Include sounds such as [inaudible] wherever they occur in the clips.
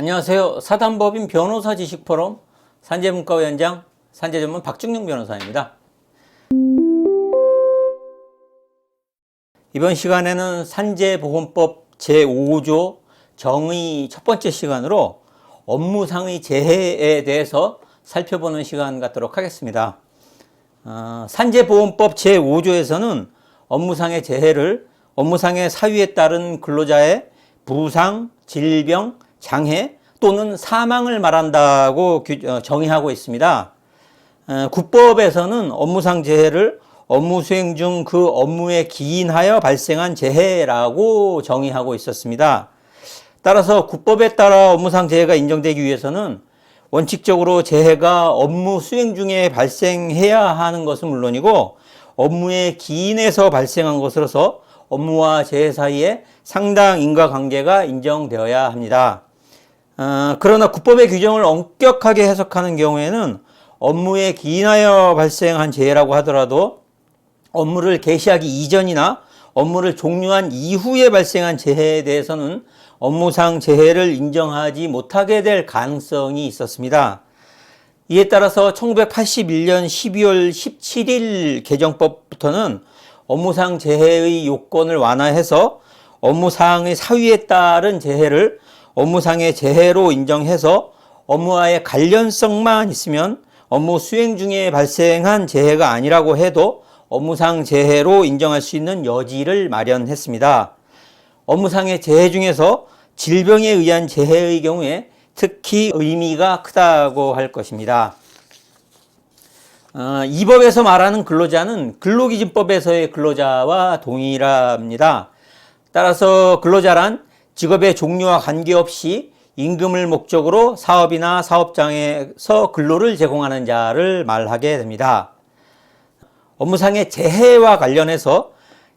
안녕하세요. 사단법인 변호사 지식포럼 산재문과위원장 산재전문 박중영 변호사입니다. 이번 시간에는 산재보건법 제5조 정의 첫 번째 시간으로 업무상의 재해에 대해서 살펴보는 시간 갖도록 하겠습니다. 어, 산재보험법 제5조에서는 업무상의 재해를 업무상의 사유에 따른 근로자의 부상, 질병, 장애 또는 사망을 말한다고 규- 어, 정의하고 있습니다. 어, 국법에서는 업무상 재해를 업무 수행 중 그 업무에 기인하여 발생한 재해라고 정의하고 있었습니다. 따라서 국법에 따라 업무상 재해가 인정되기 위해서는 원칙적으로 재해가 업무 수행 중에 발생해야 하는 것은 물론이고 업무에 기인해서 발생한 것으로서 업무와 재해 사이에 상당 인과관계가 인정되어야 합니다. 어, 그러나 국법의 규정을 엄격하게 해석하는 경우에는 업무에 기인하여 발생한 재해라고 하더라도 업무를 개시하기 이전이나 업무를 종료한 이후에 발생한 재해에 대해서는 업무상 재해를 인정하지 못하게 될 가능성이 있었습니다. 이에 따라서 1981년 12월 17일 개정법부터는 업무상 재해의 요건을 완화해서 업무상의 사유에 따른 재해를 업무상의 재해로 인정해서 업무와의 관련성만 있으면 업무 수행 중에 발생한 재해가 아니라고 해도 업무상 재해로 인정할 수 있는 여지를 마련했습니다. 업무상의 재해 중에서 질병에 의한 재해의 경우에 특히 의미가 크다고 할 것입니다. 어, 이 법에서 말하는 근로자는 근로기준법에서의 근로자와 동일합니다. 따라서 근로자란 직업의 종류와 관계없이 임금을 목적으로 사업이나 사업장에서 근로를 제공하는 자를 말하게 됩니다. 업무상의 재해와 관련해서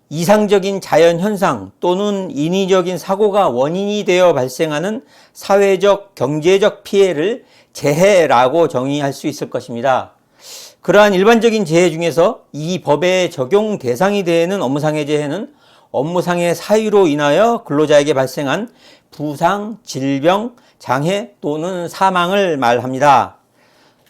이상적인 자연 현상 또는 인위적인 사고가 원인이 되어 발생하는 사회적, 경제적 피해를 재해라고 정의할 수 있을 것입니다. 그러한 일반적인 재해 중에서 이 법의 적용 대상이 되는 업무상의 재해는 업무상의 사유로 인하여 근로자에게 발생한 부상, 질병, 장애 또는 사망을 말합니다.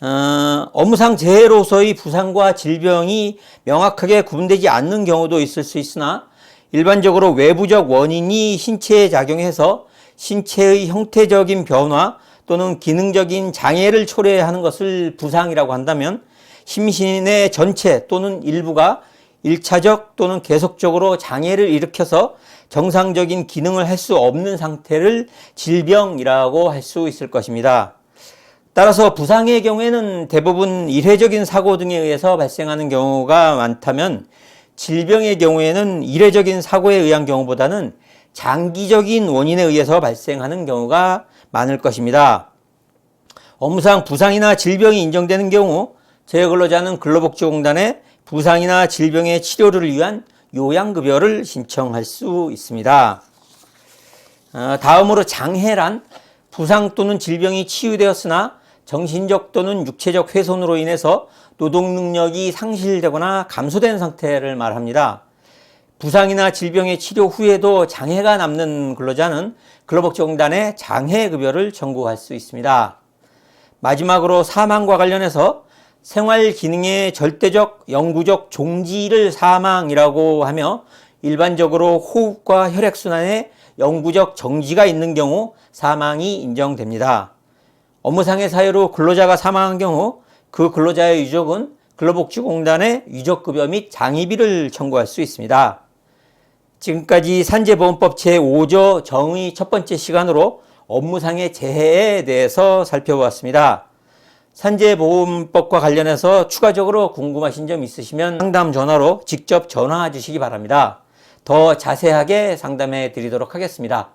어, 업무상 재해로서의 부상과 질병이 명확하게 구분되지 않는 경우도 있을 수 있으나 일반적으로 외부적 원인이 신체에 작용해서 신체의 형태적인 변화 또는 기능적인 장애를 초래하는 것을 부상이라고 한다면 심신의 전체 또는 일부가 일차적 또는 계속적으로 장애를 일으켜서 정상적인 기능을 할 수 없는 상태를 질병이라고 할 수 있을 것입니다. 따라서 부상의 경우에는 대부분 일회적인 사고 등에 의해서 발생하는 경우가 많다면 질병의 경우에는 일회적인 사고에 의한 경우보다는 장기적인 원인에 의해서 발생하는 경우가 많을 것입니다. 업무상 부상이나 질병이 인정되는 경우 재해근로자는 근로복지공단에 부상이나 질병의 치료를 위한 요양급여를 신청할 수 있습니다. 어, 다음으로 장애란 부상 또는 질병이 치유되었으나 정신적 또는 육체적 훼손으로 인해서 노동 능력이 상실되거나 감소된 상태를 말합니다. 부상이나 질병의 치료 후에도 장애가 남는 근로자는 근로복지공단에 장애급여를 청구할 수 있습니다. 마지막으로 사망과 관련해서 생활 기능의 절대적 영구적 종지를 사망이라고 하며 일반적으로 호흡과 혈액순환에 영구적 정지가 있는 경우 사망이 인정됩니다. 업무상의 사유로 근로자가 사망한 경우 그 근로자의 유족은 근로복지공단에 유족급여 및 장의비를 청구할 수 있습니다. 지금까지 산재보험법 제5조 정의 첫 번째 시간으로 업무상의 재해에 대해서 살펴보았습니다. 산재보험법과 관련해서 추가적으로 궁금하신 점 있으시면 상담 전화로 직접 전화 주시기 바랍니다. 더 자세하게 상담해 드리도록 하겠습니다.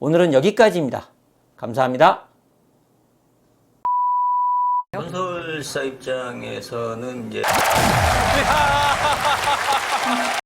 오늘은 여기까지입니다. 감사합니다. 건설사 입장에서는 이제 [laughs]